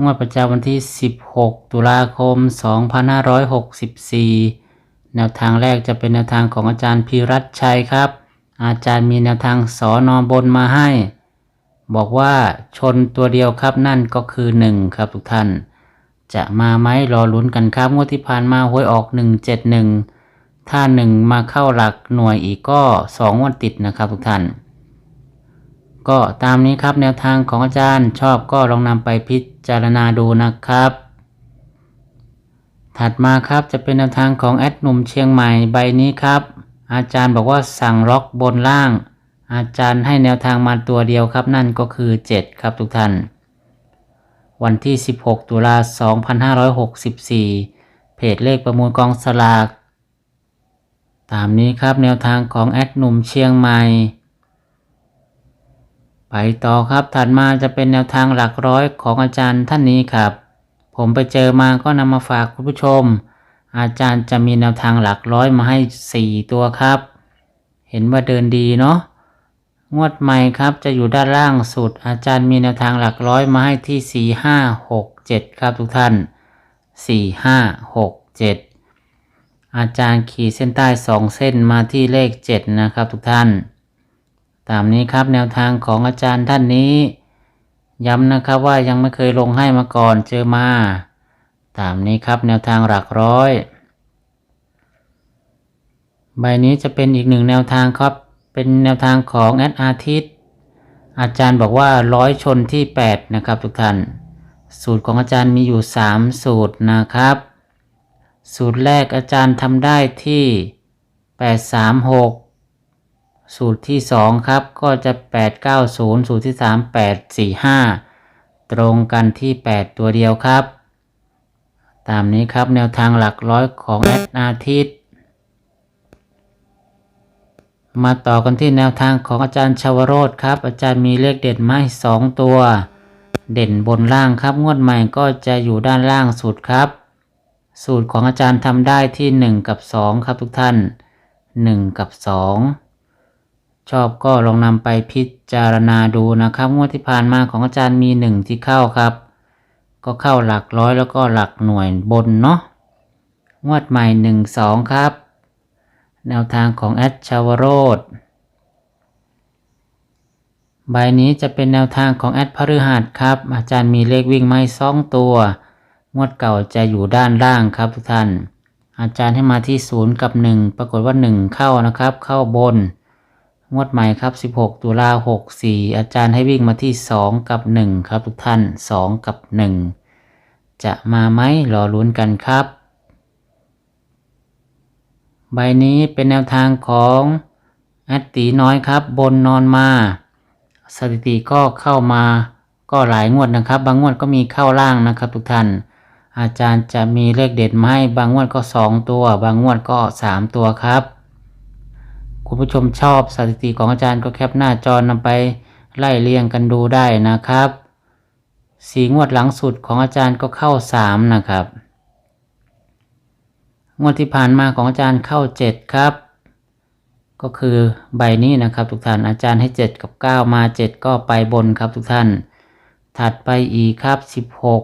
งวดประจำวันที่ 16 ตุลาคม 2564 แนวทางแรกจะเป็นแนวทางของอาจารย์พีรัตชัยครับ อาจารย์มีแนวทางสอนอบนมาให้ บอกว่าชนตัวเดียวครับนั่นก็คือ 1 ครับทุกท่าน จะมาไหมรอลุ้นกันครับ งวดที่ผ่านมาหวยออก 171 ถ้า 1 มาเข้าหลักหน่วยอีกก็ 2 วันติดนะครับทุกท่าน ก็ตามนี้ครับแนวทางของอาจารย์ชอบก็ลองนำไปพิจ จารณาดูนะครับ ถัดมาครับจะเป็นแนวทางของแอดหนุ่มเชียงใหม่ใบนี้ครับ อาจารย์บอกว่าสั่งล็อกบนล่าง อาจารย์ให้แนวทางมาตัวเดียวครับนั่นก็คือ 7 ครับทุกท่าน วันที่ 16 ตุลา2564 เพจเลขประมูลกองสลาก ตามนี้ครับแนวทางของแอดหนุ่มเชียงใหม่ ไปต่อครับถัดมาจะเป็นแนวทางหลักร้อยของอาจารย์ท่านนี้ครับ ผมไปเจอมาก็นำมาฝากคุณผู้ชม อาจารย์จะมีแนวทางหลักร้อยมาให้ 4 ตัวครับ เห็นว่าเดินดีเนาะงวดใหม่ครับจะอยู่ด้านล่างสุด อาจารย์มีแนวทางหลักร้อยมาให้ที่ 4 5 6 7 ครับทุกท่าน 4 5 6 7 อาจารย์ขีดเส้นใต้ 2 เส้นมาที่เลข 7 นะครับทุกท่าน ตามนี้ครับแนวทางของอาจารย์ท่านนี้ ย้ำนะครับว่ายังไม่เคยลงให้มาก่อนเจอมา ตามนี้ครับแนวทางหลักร้อย ใบนี้จะเป็นอีกหนึ่งแนวทางครับ เป็นแนวทางของแอดอาทิตย์อาจารย์บอกว่าร้อยชนที่ 8 นะครับทุกท่าน สูตรของอาจารย์มีอยู่ 3 สูตรนะครับ สูตรแรกอาจารย์ทำได้ที่ 836 สูตรที่ 2 ครับ ก็จะ 890 สูตรที่ 3 845 ตรงกันที่ 8 ตัวเดียวครับ ตามนี้ครับแนวทางหลักร้อยของแอดอาทิตย์ มาต่อกันที่แนวทางของอาจารย์ชาวโรธครับ อาจารย์มีเลขเด่นมาให้สองตัว เด่นบนล่างครับ งวดใหม่ก็จะอยู่ด้านล่างสุดครับ สูตรของอาจารย์ทำได้ที่ 1 กับ 2 ครับทุกท่าน 1 กับ 2 ชอบก็ลองนำไปพิจารณาดูนะครับ งวดที่ผ่านมาของอาจารย์มี1ที่เข้าครับ ก็เข้าหลักร้อยแล้วก็หลักหน่วยบนเนาะงวดใหม่1 2ครับ แนวทางของแอดชาวโรธใบนี้จะเป็นแนวทางของแอดพฤหัสครับ อาจารย์มีเลขวิ่งไม้สองตัว งวดเก่าจะอยู่ด้านล่างครับทุกท่าน อาจารย์ให้มาที่0กับ1ปรากฏว่า1เข้านะครับ เข้าบน งวดใหม่ครับ 16 ตุลา64 อาจารย์ให้วิ่งมาที่ 2 กับ 1 ครับทุกท่าน 2 กับ 1 จะมาไหมรอลุ้นกันครับ ใบนี้เป็นแนวทางของแอดตีน้อยครับ บนนอนมา สถิติก็เข้ามาก็หลายงวดนะครับ บางงวดก็มีเข้าล่างนะครับทุกท่าน อาจารย์จะมีเลขเด็ดมาให้บางงวดก็ 2 ตัว บางงวดก็ 3 ตัวครับ คุณผู้ชมชอบสถิติของอาจารย์ก็แคปหน้าจอนำไปไล่เรียงกันดูได้นะครับสีงวดหลังสุดของอาจารย์ก็เข้า3นะครับ งวดที่ผ่านมาของอาจารย์เข้า7ครับ ก็คือใบนี้นะครับทุกท่านอาจารย์ให้7กับ9มา7ก็ไปบนครับทุกท่าน ถัดไปอีกครับ16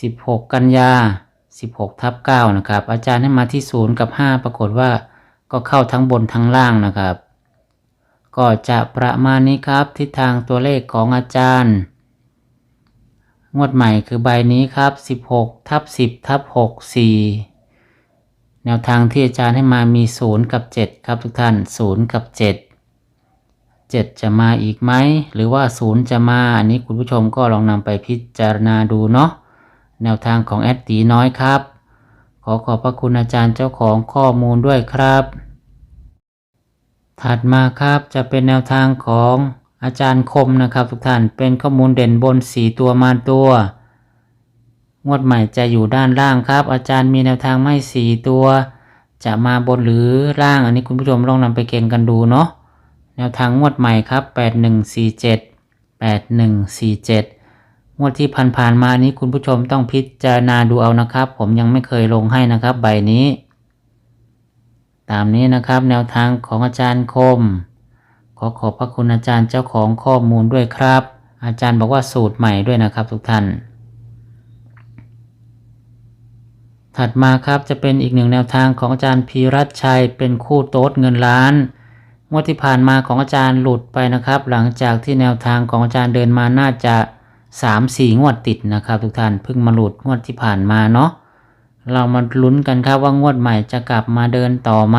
16กันยา16ทับ9นะครับ อาจารย์ให้มาที่0กับ5ปรากฏว่า ก็เข้าทั้งบนทั้งล่างนะครับ ก็จะประมาณนี้ครับทิศทางตัวเลขของอาจารย์ งวดใหม่คือใบนี้ครับ 16ทับ10ทับ64 แนวทางที่อาจารย์ให้มามี 0 กับ 7 ครับทุกท่าน 0 กับ 7 7 จะมาอีกไหม หรือว่า 0 จะมาอันนี้คุณผู้ชมก็ลองนำไปพิจารณาดูเนาะแนวทางของแอดตีน้อยครับ ขอขอบพระคุณอาจารย์เจ้าของข้อมูลด้วยครับ ถัดมาครับจะเป็นแนวทางของอาจารย์คมนะครับ ทุกท่านเป็นข้อมูลเด่นบน 4 ตัวมาตัว งวดใหม่จะอยู่ด้านล่างครับ อาจารย์มีแนวทางไม่สี่ตัว จะมาบนหรือล่างอันนี้คุณผู้ชมลองนำไปเก่งกันดูเนาะแนวทางงวดใหม่ครับแปดหนึ่ งวดที่ผ่านๆมานี้คุณผู้ชมต้องพิจารณาดูเอานะครับ ผมยังไม่เคยลงให้นะครับ ใบนี้ ตามนี้นะครับ แนวทางของอาจารย์คม ขอขอบพระคุณอาจารย์เจ้าของข้อมูลด้วยครับ อาจารย์บอกว่าสูตรใหม่ด้วยนะครับทุกท่าน ถัดมาครับจะเป็นอีกหนึ่งแนวทางของอาจารย์พีรัชชัย เป็นคู่โต๊ดเงินล้านงวดที่ผ่านมาของอาจารย์หลุดไปนะครับ หลังจากที่แนวทางของอาจารย์เดินมาน่าจะ 3 4งวดติดนะครับทุกท่านเพิ่งมาหลุดงวดที่ผ่านมาเนาะเรามาลุ้นกันครับว่างวดใหม่จะกลับมาเดินต่อไหม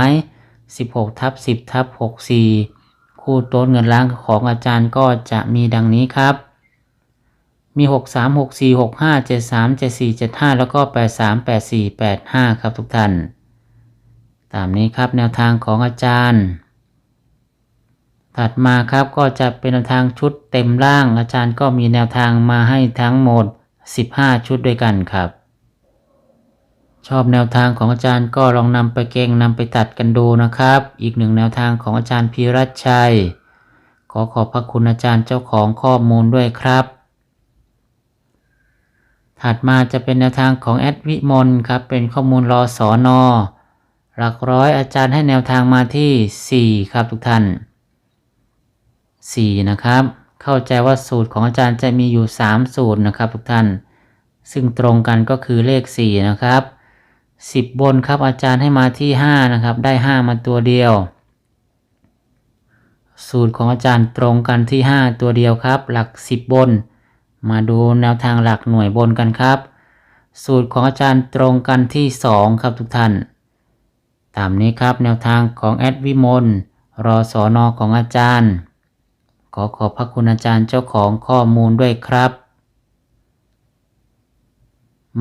16ทับ10ทับ64 คู่โต๊ดเงินล้านของอาจารย์ก็จะมีดังนี้ครับ มี 6 3 6 4 6 5 7 3 7 4 7 5 แล้วก็ 8 3 8 4 8 5 ครับทุกท่าน ตามนี้ครับแนวทางของอาจารย์ ถัดมาครับก็จะเป็นแนวทางชุดเต็มร่าง อาจารย์ก็มีแนวทางมาให้ทั้งหมด 15 ชุดด้วยกันครับ ชอบแนวทางของอาจารย์ก็ลองนำไปเก่งนำไปตัดกันดูนะครับ อีกหนึ่งแนวทางของอาจารย์พีรัชชัย ขอขอบพระคุณอาจารย์เจ้าของข้อมูลด้วยครับ ถัดมาจะเป็นแนวทางของแอดวิมลครับเป็นข้อมูลรอสอนอหลักร้อยอาจารย์ให้แนวทางมาที่ 4 ครับทุกท่าน 4 นะครับ เข้าใจว่าสูตรของอาจารย์จะมีอยู่ 3 สูตรนะครับทุกท่าน ซึ่งตรงกันก็คือเลข 4 นะครับ 10 บนครับอาจารย์ให้มาที่ 5 นะครับ ได้ 5 มาตัวเดียว สูตรของอาจารย์ตรงกันที่ 5 ตัวเดียวครับ หลัก 10 บน มาดูแนวทางหลักหน่วยบนกันครับ สูตรของอาจารย์ตรงกันที่ 2 ครับทุกท่าน ตามนี้ครับแนวทางของแอดวิมลรอสอนอของอาจารย์ อขอบพระคุณอาจารย์เจ้าของข้อมูลด้วยครับ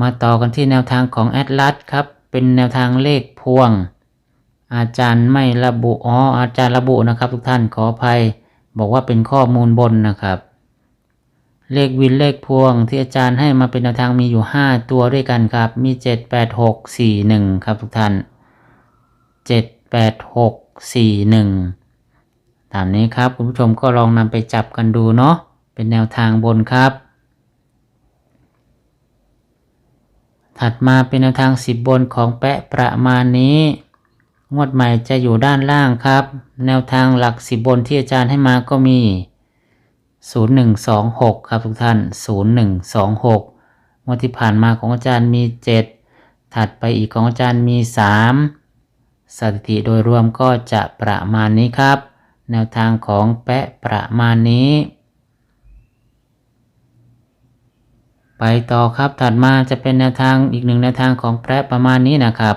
มาต่อกันที่แนวทางของแอดลัสครับ เป็นแนวทางเลขพวง อาจารย์ไม่ระบุอ๋ออาจารย์ระบุนะครับ ทุกท่านขออภัย บอกว่าเป็นข้อมูลบนนะครับ เลขวินเลขพวงที่อาจารย์ให้มาเป็นแนวทางมีอยู่ 5 ตัวด้วยกันครับ มี 7 8 6 4 1 ครับทุกท่าน 7 8 6 4 1 ตามนี้ครับคุณผู้ชมก็ลองนำไปจับกันดูเนาะเป็นแนวทางบนครับ ถัดมาเป็นแนวทาง 10 บนของแปะประมาณนี้งวดใหม่จะอยู่ด้านล่างครับ แนวทางหลัก10บนที่อาจารย์ให้มาก็มี 0126 ครับทุกท่าน 0126งวดที่ผ่านมาของอาจารย์มี 7 ถัดไปอีกของอาจารย์มี 3 สถิติโดยรวมก็จะประมาณนี้ครับ แนวทางของแปะประมาณนี้ ไปต่อครับถัดมาจะเป็นแนวทางอีกหนึ่งแนวทางของแปะประมาณนี้นะครับ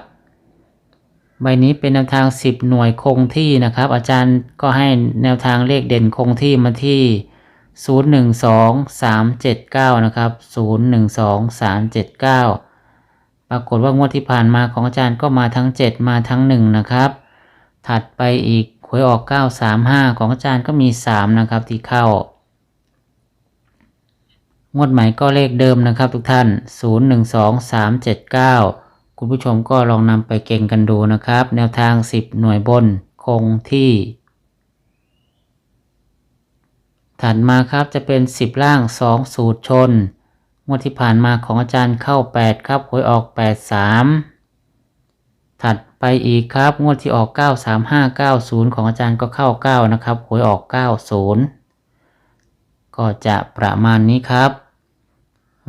ใบนี้เป็นแนวทาง 10 หน่วยคงที่นะครับ อาจารย์ก็ให้แนวทางเลขเด่นคงที่มาที่ 012379 นะครับ 012379ปรากฏว่างวดที่ผ่านมาของอาจารย์ก็มาทั้ง 7 มาทั้ง 1 นะครับ ถัดไปอีก หวยออก 935 ของอาจารย์ก็มี 3 นะครับที่เข้างวดใหม่ก็เลขเดิมนะครับทุกท่าน 012379 คุณผู้ชมก็ลองนำไปเก่งกันดูนะครับ แนวทาง 10 หน่วยบนคงที่ ถัดมาครับจะเป็น 10 ล่าง 2 สูตรชน งวดที่ผ่านมาของอาจารย์เข้า 8 ครับหวยออก 83 ไปอีกครับ งวดที่ออก 93590 ของอาจารย์ก็เข้า 9 นะครับหวยออก 90 ก็จะประมาณนี้ครับ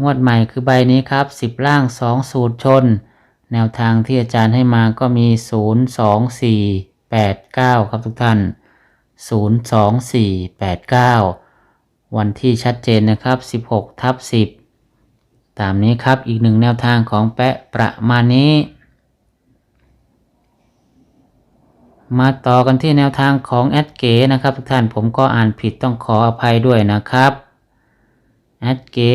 งวดใหม่คือใบนี้ครับ 10 ล่าง 2 สูตรชน แนวทางที่อาจารย์ให้มาก็มี 0 2 4 8 9 ครับทุกท่าน 0 2 4 8 9 วันที่ชัดเจนนะครับ 16ทับ10 ตามนี้ครับอีกหนึ่งแนวทางของแปะประมาณนี้ มาต่อกันที่แนวทางของแอดเก๋นะครับทุกท่านผมก็อ่านผิดต้องขออภัยด้วยนะครับแอดเก๋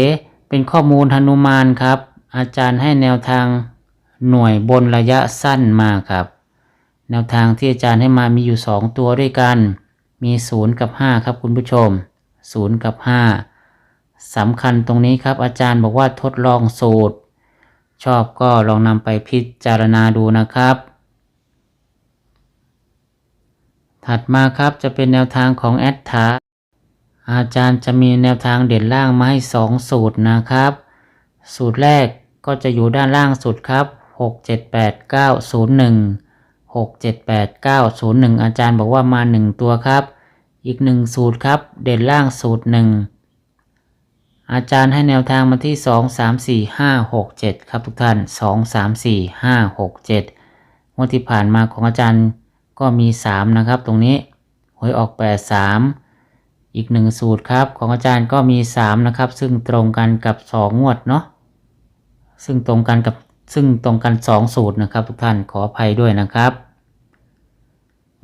เป็นข้อมูลหนุมานครับ อาจารย์ให้แนวทางหน่วยบนระยะสั้นมาครับ แนวทางที่อาจารย์ให้มามีอยู่ 2 ตัวด้วยกัน มี 0 กับ 5 ครับคุณผู้ชม 0 กับ 5สำคัญตรงนี้ครับอาจารย์บอกว่าทดลองสูตร ชอบก็ลองนำไปพิจารณาดูนะครับ ถัดมาครับจะเป็นแนวทางของแอดถาอาจารย์จะมีแนวทางเด่นล่างมาให้สองสูตรนะครับ สูตรแรกก็จะอยู่ด้านล่างสุดครับ 6 7 8 9 0 1 6 7 8 9 0 1 อาจารย์บอกว่ามา 1 ตัวครับ อีก 1 สูตรครับ เด่นล่างสูตร 1 อาจารย์ให้แนวทางมาที่ 2 3 4 5 6 7 ครับทุกท่าน 2 3 4 5 6 7งวดที่ผ่านมาของอาจารย์ ก็มี 3 นะครับ ตรงนี้หวยออก 8 3 อีก 1 สูตรครับ ของอาจารย์ก็มี 3 นะครับ ซึ่งตรงกันกับ 2 งวดเนาะซึ่งตรงกันกับซึ่งตรงกัน 2 สูตรนะครับ ทุกท่านขออภัยด้วยนะครับ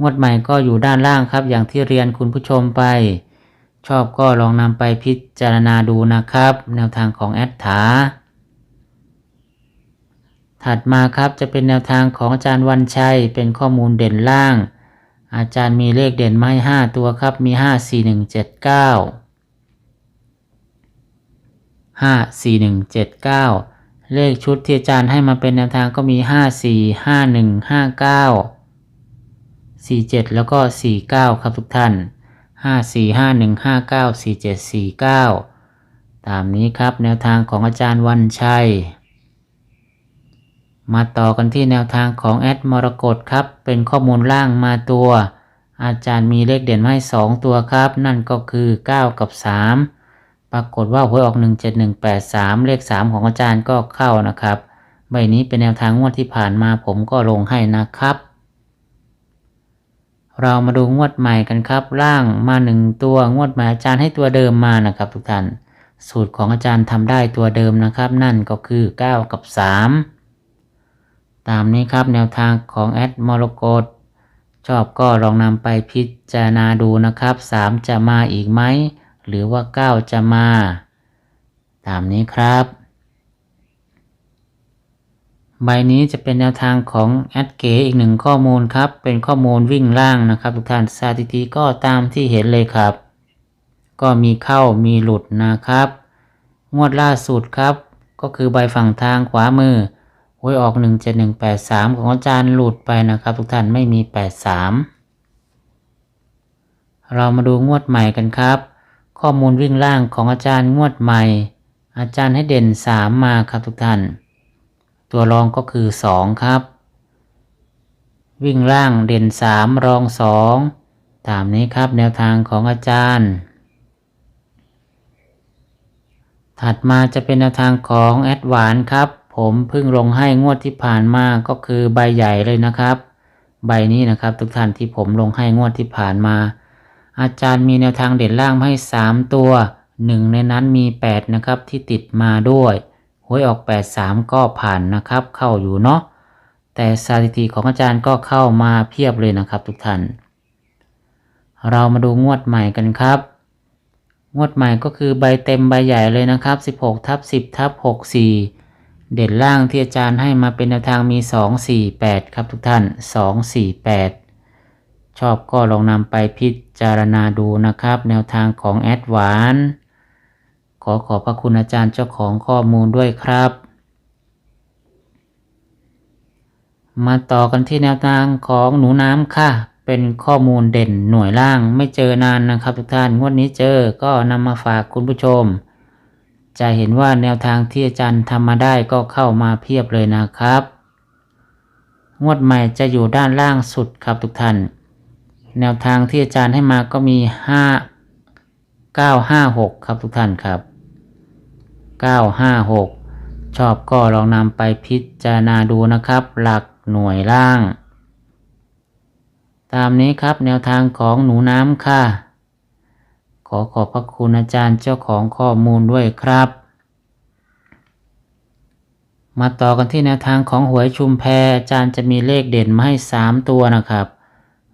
งวดใหม่ก็อยู่ด้านล่างครับ อย่างที่เรียนคุณผู้ชมไป ชอบก็ลองนำไปพิจารณาดูนะครับ แนวทางของแอดถา ถัดมาครับจะเป็นแนวทางของอาจารย์วันชัย เป็นข้อมูลเด่นล่าง อาจารย์มีเลขเด่นไมาให้ห้าตัวครับ มีห้าสี่หนึ่งเจ็ดเก้าห้าสี่หนึ่งเจ็ดเก้าเลขชุดที่อาจารย์ให้มาเป็นแนวทางก็มีห้าสี่ห้าหนึ่งห้าเก้าสี่เจ็ดแล้วก็สี่เก้าครับทุกท่านห้าสี่ห้าหนึ่งห้าเก้าสี่เจ็ดสี่เก้าตามนี้ครับแนวทางของอาจารย์วันชัย มาต่อกันที่แนวทางของแอดมรกตครับ เป็นข้อมูลล่างมาตัว อาจารย์มีเลขเด่นมาให้ 2 ตัวครับ นั่นก็คือ 9 กับ 3 ปรากฏว่าหวยออก 17183 เลข 3 ของอาจารย์ก็เข้านะครับ ใบนี้เป็นแนวทางงวดที่ผ่านมาผมก็ลงให้นะครับ เรามาดูงวดใหม่กันครับ ล่างมา 1 ตัวงวดใหม่อาจารย์ให้ตัวเดิมมานะครับ ทุกท่าน สูตรของอาจารย์ทำได้ตัวเดิมนะครับ นั่นก็คือ 9 กับ 3 ตามนี้ครับแนวทางของแอดมรกตชอบก็ลองนำไปพิจารณาดูนะครับ 3 จะมาอีกไหม หรือว่า 9 จะมา ตามนี้ครับ ใบนี้จะเป็นแนวทางของแอดเก๋อีกหนึ่งข้อมูลครับ เป็นข้อมูลวิ่งล่างนะครับ ทุกท่านสถิติก็ตามที่เห็นเลยครับ ก็มีเข้ามีหลุดนะครับ งวดล่าสุดครับ ก็คือใบฝั่งทางขวามือ หวยออก17183ของอาจารย์หลุดไปนะครับ ทุกท่านไม่มี83เรามาดูงวดใหม่กันครับ ข้อมูลวิ่งล่างของอาจารย์งวดใหม่ อาจารย์ให้เด่น3มาครับทุกท่าน ตัวรองก็คือ2ครับ วิ่งล่างเด่น3รอง2ตามนี้ครับแนวทางของอาจารย์ ถัดมาจะเป็นแนวทางของแอดวานครับ ผมเพิ่งลงให้งวดที่ผ่านมาก็คือใบใหญ่เลยนะครับ ใบนี้นะครับทุกท่านที่ผมลงให้งวดที่ผ่านมา อาจารย์มีแนวทางเด่นล่างให้ 3 ตัวหนึ่งในนั้นมี 8 นะครับที่ติดมาด้วยหวยออก 83 ก็ผ่านนะครับ เข้าอยู่เนาะแต่สถิติของอาจารย์ก็เข้ามาเพียบเลยนะครับทุกท่าน เรามาดูงวดใหม่กันครับ งวดใหม่ก็คือใบเต็มใบใหญ่เลยนะครับ 16ทับ10ทับ64 เด่นล่างที่อาจารย์ให้มาเป็นแนวทางมี 2 4 8 ครับทุกท่าน 2 4 8 ชอบก็ลองนำไปพิจารณาดูนะครับ แนวทางของแอดวานขอขอบพระคุณอาจารย์เจ้าของข้อมูลด้วยครับ มาต่อกันที่แนวทางของหนูน้ำค่ะ เป็นข้อมูลเด่นหน่วยล่างไม่เจอนานนะครับทุกท่าน งวดนี้เจอก็นำมาฝากคุณผู้ชม จะเห็นว่าแนวทางที่อาจารย์ทำมาได้ก็เข้ามาเพียบเลยนะครับ งวดใหม่จะอยู่ด้านล่างสุดครับทุกท่าน แนวทางที่อาจารย์ให้มาก็มี5 9 5 6ครับทุกท่านครับ9 5 6ชอบก็ลองนำไปพิจารณาดูนะครับ หลักหน่วยล่าง ตามนี้ครับแนวทางของหนูน้ำค่ะ อขอบพระคุณอาจารย์เจ้าของข้อมูลด้วยครับ มาต่อกันที่แนวทางของหวยชุมแพอาจารย์จะมีเลขเด่นมาให้ 3 ตัวนะครับ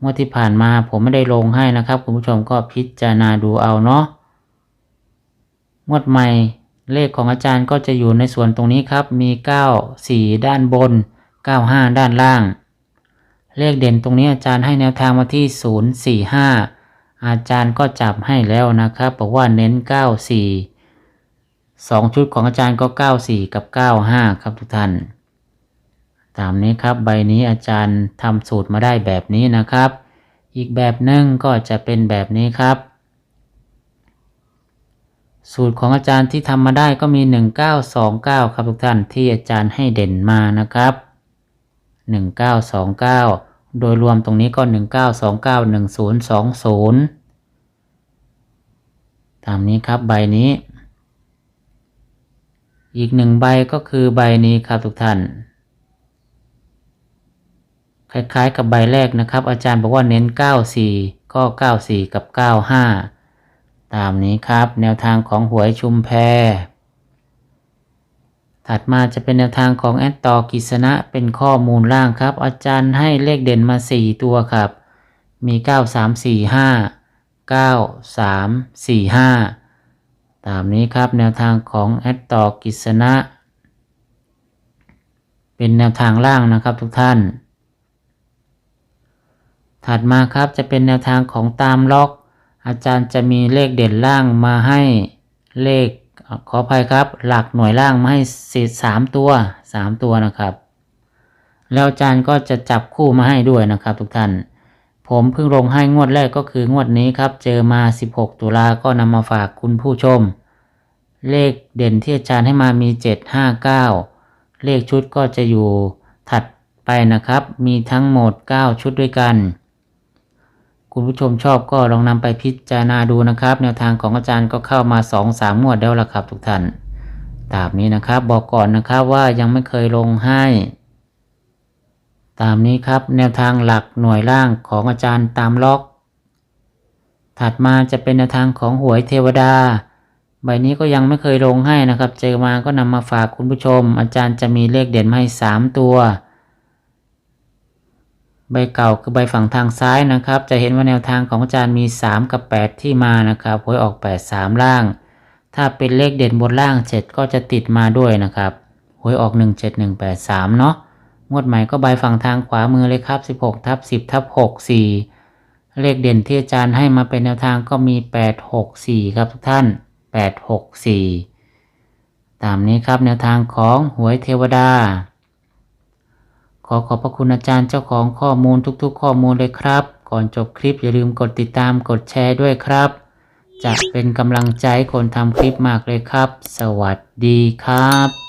งวดที่ผ่านมาผมไม่ได้ลงให้นะครับ คุณผู้ชมก็พิจารณาดูเอาเนาะงวดใหม่เลขของอาจารย์ก็จะอยู่ในส่วนตรงนี้ครับ มี 9 4 ด้านบน 95 ด้านล่าง เลขเด่นตรงนี้อาจารย์ให้แนวทางมาที่ 045 อาจารย์ก็จับให้แล้วนะครับบอกว่าเน้น 94สองชุดของอาจารย์ก็ 94 กับ 95 ครับทุกท่าน ตามนี้ครับใบนี้อาจารย์ทำสูตรมาได้แบบนี้นะครับ อีกแบบหนึ่งก็จะเป็นแบบนี้ครับ สูตรของอาจารย์ที่ทำมาได้ก็มี 1929 ครับทุกท่านที่อาจารย์ให้เด่นมานะครับ 1929 โดยรวมตรงนี้ก็ 19291020 ตามนี้ครับใบนี้ อีกหนึ่งใบก็คือใบนี้ครับทุกท่าน คล้ายๆกับใบแรกนะครับ อาจารย์บอกว่าเน้น 94 ก็ 94 กับ 95 ตามนี้ครับ แนวทางของหวยชุมแพ ถัดมาจะเป็นแนวทางของแอดตอกิษณะเป็นข้อมูลล่างครับ อาจารย์ให้เลขเด่นมา 4 ตัวครับ มี 9 3 4 5 9 3 4 5 ตามนี้ครับแนวทางของแอดตอกิษณะเป็นแนวทางล่างนะครับทุกท่าน ถัดมาครับจะเป็นแนวทางของตามล็อก อาจารย์จะมีเลขเด่นล่างมาให้เลข ขออภัยครับ หลักหน่วยล่างมาให้สิสามตัวสามตัวนะครับ แล้วอาจารย์ก็จะจับคู่มาให้ด้วยนะครับ ทุกท่าน ผมเพิ่งลงให้งวดแรกก็คืองวดนี้ครับ เจอมา 16 ตุลาก็นำมาฝากคุณผู้ชม เลขเด่นที่อาจารย์ให้มามี 759 เลขชุดก็จะอยู่ถัดไปนะครับ มีทั้งหมด 9 ชุดด้วยกัน คุณผู้ชมชอบก็ลองนำไปพิจารณาดูนะครับ แนวทางของอาจารย์ก็เข้ามา2-3งวดแล้วล่ะครับทุกท่านตามนี้นะครับ บอกก่อนนะครับว่ายังไม่เคยลงให้ ตามนี้ครับ แนวทางหลักหน่วยล่างของอาจารย์ตามล็อก ถัดมาจะเป็นแนวทางของหวยเทวดา ใบนี้ก็ยังไม่เคยลงให้นะครับ เจอมาก็นำมาฝากคุณผู้ชม อาจารย์จะมีเลขเด่นมาให้สามตัว ใบเก่าคือใบฝั่งทางซ้ายนะครับ จะเห็นว่าแนวทางของอาจารย์มี 3 กับ 8 ที่มานะครับหวยออก 8 3 ล่าง ถ้าเป็นเลขเด่นบนล่าง 7 ก็จะติดมาด้วยนะครับหวยออก 1 7 1 8 3 เนาะงวดใหม่ก็ใบฝั่งทางขวามือเลยครับ 16ทับ10ทับ6 4 เลขเด่นที่อาจารย์ให้มาเป็นแนวทางก็มี 8 6 4 ครับทุกท่าน 8 6 4 ตามนี้ครับแนวทางของหวยเทวดา ขอขอบพระคุณอาจารย์เจ้าของข้อมูลทุกๆ ข้อมูลเลยครับ ก่อนจบคลิปอย่าลืมกดติดตามกดแชร์ด้วยครับ จะเป็นกำลังใจคนทำคลิปมากเลยครับ สวัสดีครับ